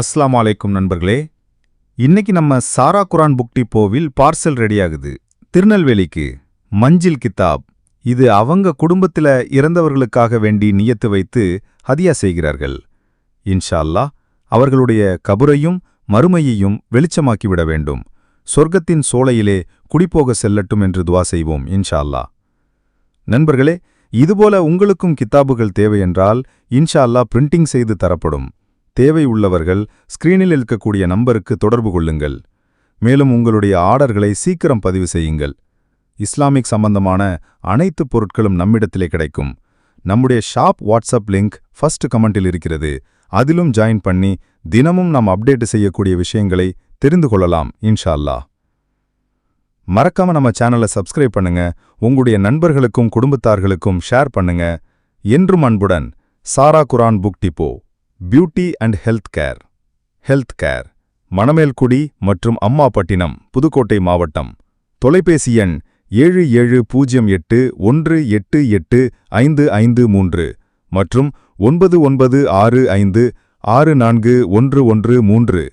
அஸ்லாம் அலைக்கும் நண்பர்களே இன்னைக்கு நம்ம சாரா குரான் புக் டிப்போவில் பார்சல் ரெடியாகுது. திருநெல்வேலிக்கு மஞ்சில் கித்தாப். இது அவங்க குடும்பத்துல இறந்தவர்களுக்காக வேண்டி நியத்து வைத்து ஹதியா செய்கிறார்கள். இன்ஷா அல்லாஹ் அவர்களுடைய கபுரையும் மறுமையையும் வெளிச்சமாக்கிவிட வேண்டும். சொர்க்கத்தின் சோலையிலே குடிப்போக செல்லட்டும் என்று துவா செய்வோம் இன்ஷா அல்லாஹ் நண்பர்களே இதுபோல உங்களுக்கும் கித்தாபுகள் தேவையென்றால் இன்ஷா அல்லாஹ் பிரிண்டிங் செய்து தரப்படும். தேவை உள்ளவர்கள் ஸ்கிரீனில் இருக்கக்கூடிய நம்பருக்கு தொடர்பு கொள்ளுங்கள். மேலும் உங்களுடைய ஆர்டர்களை சீக்கிரம் பதிவு செய்யுங்கள். இஸ்லாமிக் சம்பந்தமான அனைத்து பொருட்களும் நம்மிடத்திலே கிடைக்கும். நம்முடைய ஷாப் வாட்ஸ்அப் லிங்க் ஃபர்ஸ்ட் கமெண்டில் இருக்கிறது. அதிலும் ஜாயின் பண்ணி தினமும் நாம் அப்டேட் செய்யக்கூடிய விஷயங்களை தெரிந்து கொள்ளலாம் இன்ஷா அல்லாஹ் மறக்காம நம்ம சேனலை சப்ஸ்கிரைப் பண்ணுங்க. உங்களுடைய நண்பர்களுக்கும் குடும்பத்தார்களுக்கும் ஷேர் பண்ணுங்க. என்றும் அன்புடன் Sara Quran book depot. Beauty and health care health care Manamelkudi மற்றும் அம்மாப்பட்டினம் புதுக்கோட்டை மாவட்டம். தொலைபேசி எண் ஏழு ஏழு பூஜ்ஜியம் எட்டு ஒன்று எட்டு எட்டு ஐந்து ஐந்து மூன்று மற்றும் ஒன்பது ஒன்பது ஆறு ஐந்து ஆறு நான்கு ஒன்று ஒன்று மூன்று.